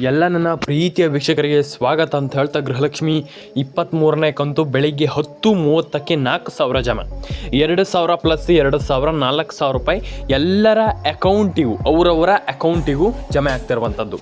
ಎಲ್ಲ ನನ್ನ ಪ್ರೀತಿಯ ವೀಕ್ಷಕರಿಗೆ ಸ್ವಾಗತ ಅಂತ ಹೇಳ್ತಾ ಗೃಹಲಕ್ಷ್ಮಿ ಇಪ್ಪತ್ತ್ಮೂರನೇ ಕಂತು ಬೆಳಿಗ್ಗೆ ಹತ್ತು ಮೂವತ್ತಕ್ಕೆ ನಾಲ್ಕು ಸಾವಿರ ಜಮ. ಎರಡು ಸಾವಿರ ಪ್ಲಸ್ ಎರಡು ಸಾವಿರ ನಾಲ್ಕು ಸಾವಿರ ರೂಪಾಯಿ ಎಲ್ಲರ ಅಕೌಂಟಿಗೂ, ಅವರವರ ಅಕೌಂಟಿಗೂ ಜಮೆ ಆಗ್ತಿರುವಂಥದ್ದು.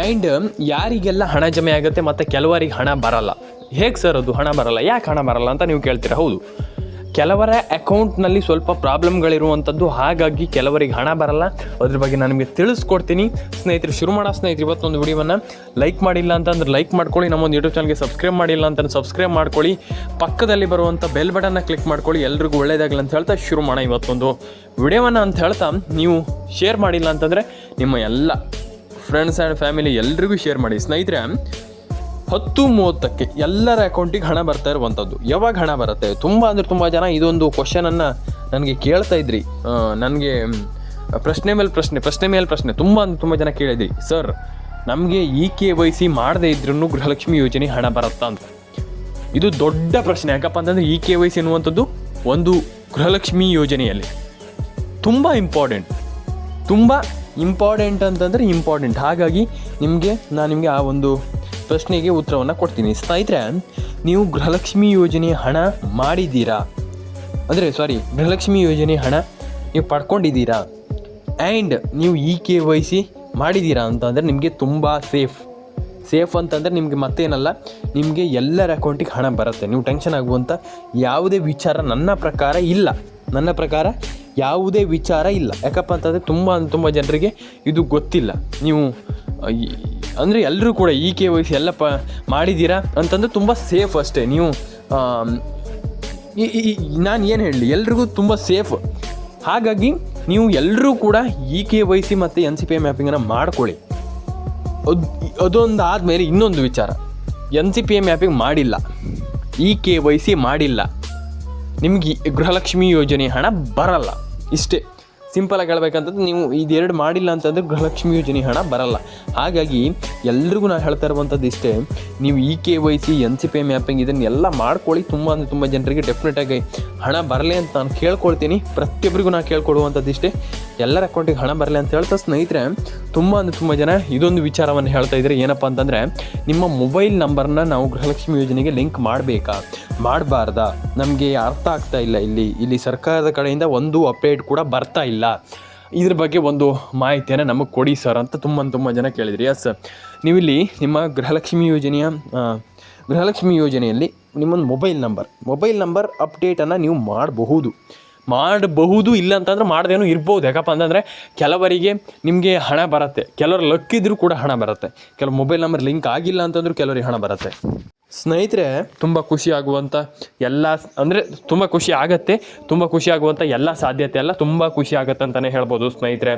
ಆ್ಯಂಡ್ ಯಾರಿಗೆಲ್ಲ ಹಣ ಜಮೆ ಆಗುತ್ತೆ ಮತ್ತು ಕೆಲವರಿಗೆ ಹಣ ಬರಲ್ಲ. ಹೇಗೆ ಸರ್ ಅದು ಹಣ ಬರಲ್ಲ? ಯಾಕೆ ಹಣ ಬರಲ್ಲ ಅಂತ ನೀವು ಕೇಳ್ತೀರಾ? ಹೌದು. ಕೆಲವರ ಅಕೌಂಟ್ನಲ್ಲಿ ಸ್ವಲ್ಪ ಪ್ರಾಬ್ಲಮ್ಗಳಿರುವಂಥದ್ದು ಹಾಗಾಗಿ ಕೆಲವರಿಗೆ ಹಣ ಬರಲ್ಲ. ಅದ್ರ ಬಗ್ಗೆ ನಾನು ನಿಮಗೆ ತಿಳಿಸ್ಕೊಡ್ತೀನಿ. ಸ್ನೇಹಿತರು, ಶುರು ಮಾಡೋ ಸ್ನೇಹಿತರು, ಇವತ್ತೊಂದು ವಿಡಿಯೋವನ್ನು ಲೈಕ್ ಮಾಡಿಲ್ಲ ಅಂತಂದ್ರೆ ಲೈಕ್ ಮಾಡ್ಕೊಳ್ಳಿ. ನಮ್ಮೊಂದು ಯೂಟ್ಯೂಬ್ ಚಾನಲ್ಗೆ ಸಬ್ಸ್ಕ್ರೈಬ್ ಮಾಡಿಲ್ಲ ಅಂತಂದ್ರೆ ಸಬ್ಸ್ಕ್ರೈಬ್ ಮಾಡ್ಕೊಳ್ಳಿ. ಪಕ್ಕದಲ್ಲಿ ಬರುವಂಥ ಬೆಲ್ ಬಟನ್ನ ಕ್ಲಿಕ್ ಮಾಡ್ಕೊಳ್ಳಿ. ಎಲ್ರಿಗೂ ಒಳ್ಳೇದಾಗಲಿ ಅಂತ ಹೇಳ್ತಾ ಶುರು ಮಾಡೋಣ ಇವತ್ತೊಂದು ವಿಡಿಯೋವನ್ನು ಅಂತ ಹೇಳ್ತಾ, ನೀವು ಶೇರ್ ಮಾಡಿಲ್ಲ ಅಂತಂದರೆ ನಿಮ್ಮ ಎಲ್ಲ ಫ್ರೆಂಡ್ಸ್ ಆ್ಯಂಡ್ ಫ್ಯಾಮಿಲಿ ಎಲ್ರಿಗೂ ಶೇರ್ ಮಾಡಿ. ಸ್ನೇಹಿತರೆ ಹತ್ತು ಮೂವತ್ತಕ್ಕೆ ಎಲ್ಲರ ಅಕೌಂಟಿಗೆ ಹಣ ಬರ್ತಾ ಇರುವಂಥದ್ದು. ಯಾವಾಗ ಹಣ ಬರುತ್ತೆ? ತುಂಬ ಅಂದ್ರೆ ತುಂಬ ಜನ ಇದೊಂದು ಕ್ವಶನನ್ನು ನನಗೆ ಕೇಳ್ತಾ ಇದ್ರಿ. ನನಗೆ ಪ್ರಶ್ನೆ ಮೇಲೆ ಪ್ರಶ್ನೆ ಪ್ರಶ್ನೆ ಮೇಲೆ ಪ್ರಶ್ನೆ. ತುಂಬ ಅಂದ್ರೆ ತುಂಬ ಜನ ಕೇಳಿದ್ರಿ. ಸರ್, ನಮಗೆ ಇ ಕೆ ವೈ ಸಿ ಮಾಡದೇ ಇದ್ರೂ ಗೃಹಲಕ್ಷ್ಮಿ ಯೋಜನೆ ಹಣ ಬರುತ್ತಾ ಅಂತ? ಇದು ದೊಡ್ಡ ಪ್ರಶ್ನೆ. ಯಾಕಪ್ಪ ಅಂತಂದರೆ ಇ ಕೆ ವೈ ಸಿ ಎನ್ನುವಂಥದ್ದು ಒಂದು ಗೃಹಲಕ್ಷ್ಮಿ ಯೋಜನೆಯಲ್ಲಿ. ತುಂಬ ಇಂಪಾರ್ಟೆಂಟ್ ತುಂಬ ಇಂಪಾರ್ಟೆಂಟ್ ಅಂತಂದರೆ ಇಂಪಾರ್ಟೆಂಟ್ ಹಾಗಾಗಿ ನಿಮಗೆ ನಾನು ನಿಮಗೆ ಆ ಒಂದು ಪ್ರಶ್ನೆಗೆ ಉತ್ತರವನ್ನು ಕೊಡ್ತೀನಿ. ಸ್ನೇಹಿತರೆ, ನೀವು ಗೃಹಲಕ್ಷ್ಮಿ ಯೋಜನೆ ಹಣ ಮಾಡಿದ್ದೀರಾ? ಅಂದರೆ ಸಾರಿ ಗೃಹಲಕ್ಷ್ಮಿ ಯೋಜನೆ ಹಣ ನೀವು ಪಡ್ಕೊಂಡಿದ್ದೀರಾ? ಆ್ಯಂಡ್ ನೀವು ಇ ಕೆ ವೈ ಸಿ ಮಾಡಿದ್ದೀರಾ ಅಂತಂದರೆ ನಿಮಗೆ ತುಂಬ ಸೇಫ್ ಸೇಫ್ ಅಂತಂದರೆ ನಿಮಗೆ ಮತ್ತೇನಲ್ಲ, ನಿಮಗೆ ಎಲ್ಲರ ಅಕೌಂಟಿಗೆ ಹಣ ಬರುತ್ತೆ. ನೀವು ಟೆನ್ಷನ್ ಆಗುವಂಥ ಯಾವುದೇ ವಿಚಾರ ನನ್ನ ಪ್ರಕಾರ ಇಲ್ಲ. ನನ್ನ ಪ್ರಕಾರ ಯಾವುದೇ ವಿಚಾರ ಇಲ್ಲ. ಯಾಕಪ್ಪ ಅಂತಂದರೆ ತುಂಬ ತುಂಬ ಜನರಿಗೆ ಇದು ಗೊತ್ತಿಲ್ಲ. ನೀವು ಅಂದರೆ ಎಲ್ಲರೂ ಕೂಡ ಇ ಕೆ ವೈ ಸಿ ಎಲ್ಲ ಪ ಮಾಡಿದ್ದೀರಾ ಅಂತಂದರೆ ತುಂಬ ಸೇಫ್ ಅಷ್ಟೇ. ನೀವು ನಾನು ಏನು ಹೇಳಲಿ, ಎಲ್ರಿಗೂ ತುಂಬ ಸೇಫ್ ಹಾಗಾಗಿ ನೀವು ಎಲ್ಲರೂ ಕೂಡ ಇ ಕೆ ವೈ ಸಿ ಮತ್ತು ಎನ್ ಸಿ ಪಿ ಐ ಮ್ಯಾಪಿಂಗನ್ನು ಮಾಡ್ಕೊಳ್ಳಿ. ಅದು ಅದೊಂದು ಆದಮೇಲೆ ಇನ್ನೊಂದು ವಿಚಾರ. N C P I mapping ಮಾಡಿಲ್ಲ. ಇ ಕೆ ವೈ ಸಿ ಮಾಡಿಲ್ಲ. ನಿಮಗೆ ಗೃಹಲಕ್ಷ್ಮಿ ಯೋಜನೆ ಹಣ ಬರಲ್ಲ. ಇಷ್ಟೇ. ಸಿಂಪಲಾಗಿ ಹೇಳ್ಬೇಕಂತಂದ್ರೆ ನೀವು ಇದೆರಡು ಮಾಡಿಲ್ಲ ಅಂತಂದ್ರೆ ಗೃಹಲಕ್ಷ್ಮಿ ಯೋಜನೆ ಹಣ ಬರಲ್ಲ. ಹಾಗಾಗಿ ಎಲ್ರಿಗೂ ನಾನು ಹೇಳ್ತಾ ಇರುವಂಥದ್ದು ಇಷ್ಟೇ, ನೀವು E K Y C N C P mapping ಇದನ್ನೆಲ್ಲ ಮಾಡ್ಕೊಳ್ಳಿ. ತುಂಬ ಅಂದರೆ ತುಂಬ ಜನರಿಗೆ ಡೆಫಿನೆಟಾಗಿ ಹಣ ಬರಲಿ ಅಂತ ನಾನು ಕೇಳ್ಕೊಳ್ತೀನಿ. ಪ್ರತಿಯೊಬ್ಬರಿಗೂ ನಾನು ಕೇಳ್ಕೊಡುವಂಥದ್ದು ಇಷ್ಟೇ. ಎಲ್ಲರ ಅಕೌಂಟಿಗೆ ಹಣ ಬರಲಿ ಅಂತ ಹೇಳ್ತಾ ಸ್ನೇಹಿತರೆ, ತುಂಬ ಅಂದರೆ ತುಂಬ ಜನ ಇದೊಂದು ವಿಚಾರವನ್ನು ಹೇಳ್ತಾ ಇದ್ದಾರೆ. ಏನಪ್ಪ ಅಂತಂದರೆ, ನಿಮ್ಮ ಮೊಬೈಲ್ ನಂಬರ್ನ ನಾವು ಗೃಹಲಕ್ಷ್ಮಿ ಯೋಜನೆಗೆ ಲಿಂಕ್ ಮಾಡಬೇಕಾ? ಮಾಡಬಾರ್ದಾ? ನಮಗೆ ಅರ್ಥ ಆಗ್ತಾ ಇಲ್ಲ ಇಲ್ಲಿ. ಇಲ್ಲಿ ಸರ್ಕಾರದ ಕಡೆಯಿಂದ ಒಂದು ಅಪ್ಡೇಟ್ ಕೂಡ ಬರ್ತಾ ಇಲ್ಲ. ಇದ್ರ ಬಗ್ಗೆ ಒಂದು ಮಾಹಿತಿಯನ್ನು ನಮಗೆ ಕೊಡಿ ಸರ್ ಅಂತ ತುಂಬ ತುಂಬ ಜನ ಕೇಳಿದ್ರಿ. ಎಸ್ ನೀವಿಲ್ಲಿ ನಿಮ್ಮ ಗೃಹಲಕ್ಷ್ಮಿ ಯೋಜನೆಯ ಗೃಹಲಕ್ಷ್ಮಿ ಯೋಜನೆಯಲ್ಲಿ ನಿಮ್ಮೊಂದು ಮೊಬೈಲ್ ನಂಬರ್ ಮೊಬೈಲ್ ನಂಬರ್ ಅಪ್ಡೇಟನ್ನು ನೀವು ಮಾಡಬಹುದು. ಮಾಡಬಹುದು ಇಲ್ಲ ಅಂತಂದ್ರೆ ಮಾಡದೇನೂ ಇರ್ಬೋದು. ಯಾಕಪ್ಪ ಅಂತಂದರೆ ಕೆಲವರಿಗೆ ನಿಮಗೆ ಹಣ ಬರುತ್ತೆ. ಕೆಲವರು ಲಕ್ಕಿದ್ರೂ ಕೂಡ ಹಣ ಬರುತ್ತೆ. ಕೆಲವು ಮೊಬೈಲ್ ನಂಬರ್ ಲಿಂಕ್ ಆಗಿಲ್ಲ ಅಂತಂದ್ರೂ ಕೆಲವರಿಗೆ ಹಣ ಬರುತ್ತೆ. ಸ್ನೇಹಿತರೆ, ತುಂಬ ಖುಷಿ ಆಗುವಂಥ ಎಲ್ಲ ಅಂದರೆ ತುಂಬ ಖುಷಿ ಆಗುತ್ತೆ. ತುಂಬ ಖುಷಿ ಆಗುವಂಥ ಎಲ್ಲ ಸಾಧ್ಯತೆ ಎಲ್ಲ ತುಂಬ ಖುಷಿ ಆಗುತ್ತೆ ಅಂತಲೇ ಹೇಳ್ಬೋದು ಸ್ನೇಹಿತರೆ.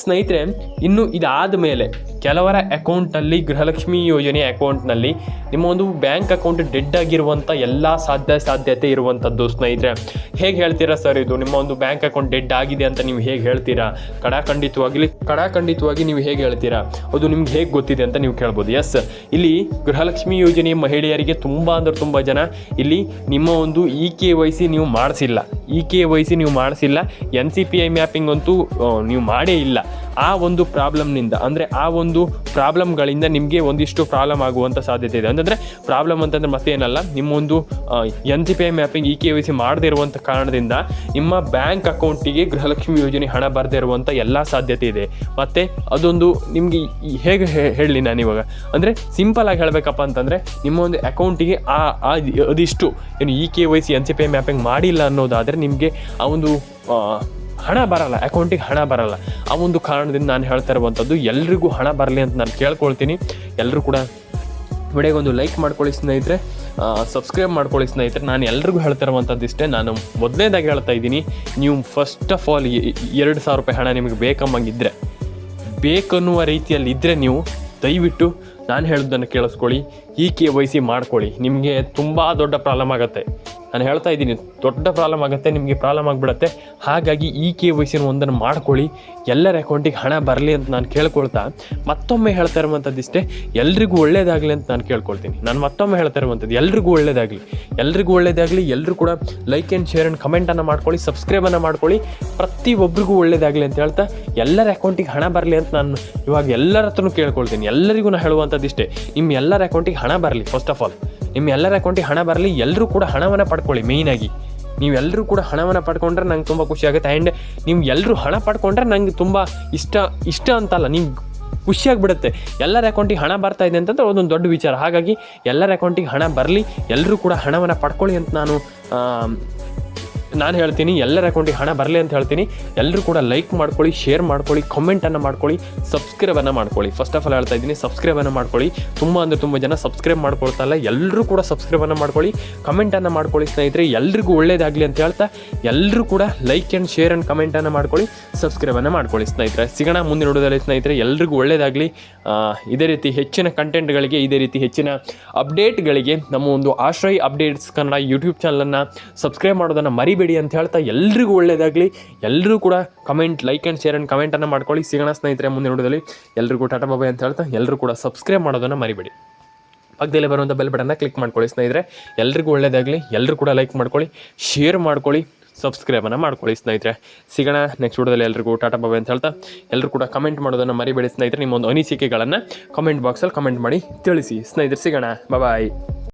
ಸ್ನೇಹಿತರೆ, ಇನ್ನು ಇದಾದ ಮೇಲೆ ಕೆಲವರ ಅಕೌಂಟ್ನಲ್ಲಿ ಗೃಹಲಕ್ಷ್ಮಿ ಯೋಜನೆ ಅಕೌಂಟ್ನಲ್ಲಿ ನಿಮ್ಮ ಒಂದು ಬ್ಯಾಂಕ್ ಅಕೌಂಟ್ ಡೆಡ್ ಆಗಿರುವಂಥ ಎಲ್ಲ ಸಾಧ್ಯ ಸಾಧ್ಯತೆ ಇರುವಂಥದ್ದು ಸ್ನೇಹಿತರೆ. ಹೇಗೆ ಹೇಳ್ತೀರಾ ಸರ್ ಇದು? ನಿಮ್ಮ ಒಂದು ಬ್ಯಾಂಕ್ ಅಕೌಂಟ್ ಡೆಡ್ ಆಗಿದೆ ಅಂತ ನೀವು ಹೇಗೆ ಹೇಳ್ತೀರಾ? ಕಡಾಖಂಡಿತವಾಗಿ ಕಡಾಖಂಡಿತವಾಗಿ ನೀವು ಹೇಗೆ ಹೇಳ್ತೀರಾ? ಅದು ನಿಮ್ಗೆ ಹೇಗೆ ಗೊತ್ತಿದೆ ಅಂತ ನೀವು ಕೇಳ್ಬೋದು. ಎಸ್ ಇಲ್ಲಿ ಗೃಹಲಕ್ಷ್ಮಿ ಯೋಜನೆ ಮಹಿಳೆಯರಿಗೆ ತುಂಬ ಅಂದ್ರೆ ತುಂಬ ಜನ ಇಲ್ಲಿ ನಿಮ್ಮ ಒಂದು ಇ ಕೆ ವೈ ಸಿ ನೀವು ಮಾಡಿಸಿಲ್ಲ. ಇ ಕೆ ವೈ ಸಿ ನೀವು ಮಾಡಿಸಿಲ್ಲ. N C P I mapping ಅಂತೂ ನೀವು ಮಾಡೇ ಇಲ್ಲ. ಆ ಒಂದು ಪ್ರಾಬ್ಲಮ್ನಿಂದ, ಅಂದರೆ ಆ ಒಂದು ಪ್ರಾಬ್ಲಮ್ಗಳಿಂದ ನಿಮಗೆ ಒಂದಿಷ್ಟು ಪ್ರಾಬ್ಲಮ್ ಆಗುವಂಥ ಸಾಧ್ಯತೆ ಇದೆ. ಅಂತಂದರೆ, ಪ್ರಾಬ್ಲಮ್ ಅಂತಂದರೆ ಮತ್ತೇನಲ್ಲ ನಿಮ್ಮೊಂದು N C P I mapping E K Y C ಮಾಡದೇ ಇರುವಂಥ ಕಾರಣದಿಂದ ನಿಮ್ಮ ಬ್ಯಾಂಕ್ ಅಕೌಂಟಿಗೆ ಗೃಹಲಕ್ಷ್ಮಿ ಯೋಜನೆ ಹಣ ಬರದೇ ಇರುವಂಥ ಎಲ್ಲ ಸಾಧ್ಯತೆ ಇದೆ. ಮತ್ತು ಅದೊಂದು ನಿಮಗೆ ಹೇಗೆ ಹೇಳಲಿ ನಾನು ಇವಾಗ? ಅಂದರೆ ಸಿಂಪಲ್ ಆಗಿ ಹೇಳಬೇಕಪ್ಪ ಅಂತಂದರೆ ನಿಮ್ಮ ಒಂದು ಅಕೌಂಟಿಗೆ ಆ ಅದಿಷ್ಟು ಏನು E K Y C N C P I mapping ಮಾಡಿಲ್ಲ ಅನ್ನೋದಾದರೆ ನಿಮಗೆ ಆ ಒಂದು ಹಣ ಬರಲ್ಲ ಅಕೌಂಟಿಗೆ ಹಣ ಬರಲ್ಲ. ಆ ಒಂದು ಕಾರಣದಿಂದ ನಾನು ಹೇಳ್ತಾ ಇರುವಂಥದ್ದು, ಎಲ್ರಿಗೂ ಹಣ ಬರಲಿ ಅಂತ ನಾನು ಕೇಳ್ಕೊಳ್ತೀನಿ. ಎಲ್ಲರೂ ಕೂಡ ವಿಡಿಯೋಗೊಂದು ಲೈಕ್ ಮಾಡ್ಕೊಳ್ಳಿ ಸ್ನೇಹಿತರೆ. ಸಬ್ಸ್ಕ್ರೈಬ್ ಮಾಡ್ಕೊಳ್ಳಿ ಸ್ನೇಹಿತರೆ. ನಾನು ಎಲ್ರಿಗೂ ಹೇಳ್ತಾ ಇರುವಂಥದ್ದು ಇಷ್ಟೇ. ನಾನು ಮೊದಲನೇದಾಗಿ ಹೇಳ್ತಾ ಇದ್ದೀನಿ, ನೀವು ಫಸ್ಟ್ ಆಫ್ ಆಲ್ ಎರಡು ಸಾವಿರ ರೂಪಾಯಿ ಹಣ ನಿಮಗೆ ಬೇಕಮ್ಮಂಗಿದ್ರೆ ಬೇಕನ್ನುವ ರೀತಿಯಲ್ಲಿ ಇದ್ದರೆ ನೀವು ದಯವಿಟ್ಟು ನಾನು ಹೇಳೋದನ್ನು ಕೇಳಿಸ್ಕೊಳ್ಳಿ, ಈ ಕೆ ವೈ ಸಿ ಮಾಡ್ಕೊಳ್ಳಿ. ನಿಮಗೆ ತುಂಬ ದೊಡ್ಡ ಪ್ರಾಬ್ಲಮ್ ಆಗುತ್ತೆ. ನಾನು ಹೇಳ್ತಾ ಇದ್ದೀನಿ, ದೊಡ್ಡ ಪ್ರಾಬ್ಲಮ್ ಆಗುತ್ತೆ, ನಿಮಗೆ ಪ್ರಾಬ್ಲಮ್ ಆಗಿಬಿಡುತ್ತೆ. ಹಾಗಾಗಿ ಈ ಕೆ ವೈ ಒಂದನ್ನು ಮಾಡ್ಕೊಳ್ಳಿ. ಎಲ್ಲರ ಅಕೌಂಟಿಗೆ ಹಣ ಬರಲಿ ಅಂತ ನಾನು ಕೇಳ್ಕೊಳ್ತಾ, ಮತ್ತೊಮ್ಮೆ ಹೇಳ್ತಾ ಇರುವಂಥದ್ದು ಇಷ್ಟೇ, ಎಲ್ರಿಗೂ ಒಳ್ಳೇದಾಗಲಿ ಅಂತ ನಾನು ಕೇಳ್ಕೊಳ್ತೀನಿ. ನಾನು ಮತ್ತೊಮ್ಮೆ ಹೇಳ್ತಾ ಇರುವಂಥದ್ದು ಎಲ್ರಿಗೂ ಒಳ್ಳೇದಾಗಲಿ. ಎಲ್ರಿಗೂ ಒಳ್ಳೇದಾಗಲಿ ಎಲ್ಲರೂ ಕೂಡ ಲೈಕ್ ಆ್ಯಂಡ್ ಶೇರ್ ಆ್ಯಂಡ್ ಕಮೆಂಟನ್ನು ಮಾಡ್ಕೊಳ್ಳಿ ಸಬ್ಸ್ಕ್ರೈಬನ್ನು ಮಾಡ್ಕೊಳ್ಳಿ. ಪ್ರತಿಯೊಬ್ಬರಿಗೂ ಒಳ್ಳೇದಾಗಲಿ ಅಂತ ಹೇಳ್ತಾ, ಎಲ್ಲರ ಅಕೌಂಟಿಗೆ ಹಣ ಬರಲಿ ಅಂತ ನಾನು ಇವಾಗ ಎಲ್ಲರ ಹತ್ರನೂ ಕೇಳ್ಕೊಳ್ತೀನಿ. ಎಲ್ಲರಿಗೂ ನಾನು ಹೇಳುವಂಥದ್ದು ಇಷ್ಟೇ ನಿಮ್ಮ ಎಲ್ಲರ ಅಕೌಂಟಿಗೆ ಹಣ ಬರಲಿ ಫಸ್ಟ್ ಆಫ್ ಆಲ್ ನಿಮ್ಮ ಎಲ್ಲರ ಅಕೌಂಟಿಗೆ ಹಣ ಬರಲಿ ಎಲ್ಲರೂ ಕೂಡ ಹಣವನ್ನು ಪಡ್ಕೊಳ್ಳಿ ಮೇಯ್ನಾಗಿ ನೀವೆಲ್ಲರೂ ಕೂಡ ಹಣವನ್ನು ಪಡ್ಕೊಂಡ್ರೆ ನಂಗೆ ತುಂಬ ಖುಷಿ ಆಗುತ್ತೆ. ಆ್ಯಂಡ್ ನೀವು ಎಲ್ಲರೂ ಹಣ ಪಡ್ಕೊಂಡ್ರೆ ನಂಗೆ ತುಂಬ ಇಷ್ಟ ಇಷ್ಟ ಅಂತಲ್ಲ ನೀವು ಖುಷಿಯಾಗ್ಬಿಡುತ್ತೆ ಎಲ್ಲರ ಅಕೌಂಟಿಗೆ ಹಣ ಬರ್ತಾ ಇದೆ ಅಂತಂದ್ರೆ ಅದೊಂದು ದೊಡ್ಡ ವಿಚಾರ. ಹಾಗಾಗಿ ಎಲ್ಲರ ಅಕೌಂಟಿಗೆ ಹಣ ಬರಲಿ ಎಲ್ಲರೂ ಕೂಡ ಹಣವನ್ನು ಪಡ್ಕೊಳ್ಳಿ ಅಂತ ನಾನು ನಾನು ಹೇಳ್ತೀನಿ, ಎಲ್ಲರ ಅಕೌಂಟಿಗೆ ಹಣ ಬರಲಿ ಅಂತ ಹೇಳ್ತೀನಿ. ಎಲ್ಲರೂ ಕೂಡ ಲೈಕ್ ಮಾಡ್ಕೊಳ್ಳಿ ಶೇರ್ ಮಾಡ್ಕೊಳ್ಳಿ ಕಮೆಂಟನ್ನು ಮಾಡ್ಕೊಳ್ಳಿ ಸಬ್ಸ್ಕ್ರೈಬನ್ನು ಮಾಡ್ಕೊಳ್ಳಿ. ಫಸ್ಟ್ ಆಫ್ ಆಲ್ ಹೇಳ್ತಾ ಇದ್ದೀನಿ ಸಬ್ಸ್ಕ್ರೈಬನ್ನು ಮಾಡ್ಕೊಳ್ಳಿ. ತುಂಬ ಅಂದರೆ ತುಂಬ ಜನ ಸಬ್ಸ್ಕ್ರೈಬ್ ಮಾಡ್ಕೊಳ್ತಾ ಇಲ್ಲ ಎಲ್ಲರೂ ಕೂಡ ಸಬ್ಸ್ಕ್ರೈಬನ್ನು ಮಾಡ್ಕೊಳ್ಳಿ ಕಮೆಂಟನ್ನು ಮಾಡ್ಕೊಳ್ಳಿ ಸ್ನೇಹಿತರೆ. ಎಲ್ರಿಗೂ ಒಳ್ಳೇದಾಗಲಿ ಅಂತ ಹೇಳ್ತಾ ಎಲ್ಲರೂ ಕೂಡ ಲೈಕ್ ಆ್ಯಂಡ್ ಶೇರ್ ಆ್ಯಂಡ್ ಕಮೆಂಟನ್ನು ಮಾಡ್ಕೊಳ್ಳಿ ಸಬ್ಸ್ಕ್ರೈಬನ್ನು ಮಾಡ್ಕೊಳ್ಳಿ ಸ್ನೇಹಿತರೆ. ಸಿಗೋಣ ಮುಂದೆ ನೋಡೋದಲ್ಲಿ ಸ್ನೇಹಿತರೆ, ಎಲ್ರಿಗೂ ಒಳ್ಳೇದಾಗಲಿ. ಇದೇ ರೀತಿ ಹೆಚ್ಚಿನ ಕಂಟೆಂಟ್ಗಳಿಗೆ ಇದೇ ರೀತಿ ಹೆಚ್ಚಿನ ಅಪ್ಡೇಟ್ಗಳಿಗೆ ನಮ್ಮ ಒಂದು ಆಶ್ರಯ ಅಪ್ಡೇಟ್ಸ್ ಕನ್ನಡ ಯೂಟ್ಯೂಬ್ ಚಾನಲನ್ನು ಸಬ್ಸ್ಕ್ರೈಬ್ ಮಾಡೋದನ್ನು ಮರಿಬೇಡಿ. ಅಂತ ಹೇಳ್ತಾ ಎಲ್ರಿಗೂ ಒಳ್ಳೆಯದಾಗಲಿ ಎಲ್ಲರೂ ಕೂಡ comment like and share and ಕಮೆಂಟನ್ನು ಮಾಡ್ಕೊಳ್ಳಿ. ಸಿಗೋಣ ಸ್ನೇಹಿತರೆ, ಮುಂದಿನ ನೋಡೋದಲ್ಲಿ ಎಲ್ರಿಗೂ ಟಾಟಾ ಬಾಬಾಯ್ ಅಂತ ಹೇಳ್ತಾ ಎಲ್ಲರೂ ಕೂಡ ಸಬ್ಸ್ಕ್ರೈಬ್ ಮಾಡೋದನ್ನು ಮರಿಬೇಡಿ. ಪಕ್ಕದಲ್ಲೇ ಬರುವಂಥ ಬೆಲ್ ಬಟನ್ನ ಕ್ಲಿಕ್ ಮಾಡ್ಕೊಳ್ಳಿ ಸ್ನೇಹಿತರೆ. ಎಲ್ರಿಗೂ ಒಳ್ಳೇದಾಗಲಿ. ಎಲ್ಲರೂ ಕೂಡ ಲೈಕ್ ಮಾಡ್ಕೊಳ್ಳಿ. ಶೇರ್ ಮಾಡ್ಕೊಳ್ಳಿ. ಸಬ್ಸ್ಕ್ರೈಬನ್ನು ಮಾಡ್ಕೊಳ್ಳಿ ಸ್ನೇಹಿತರೆ. ಸಿಗೋಣ ನೆಕ್ಸ್ಟ್ ವಿಡಿಯೋದಲ್ಲಿ ಎಲ್ರಿಗೂ ಟಾಟಾ ಬಾಬಾಯ್ ಅಂತ ಹೇಳ್ತಾ ಎಲ್ಲರೂ ಕೂಡ ಕಮೆಂಟ್ ಮಾಡೋದನ್ನು ಮರಿಬೇಡಿ ಸ್ನೇಹಿತರೆ. ನಿಮ್ಮ ಒಂದು ಅನಿಸಿಕೆಗಳನ್ನು ಕಮೆಂಟ್ ಬಾಕ್ಸಲ್ಲಿ ಕಮೆಂಟ್ ಮಾಡಿ ತಿಳಿಸಿ. ಸ್ನೇಹಿತರೆ, ಸಿಗೋಣ. ಬಾಯ್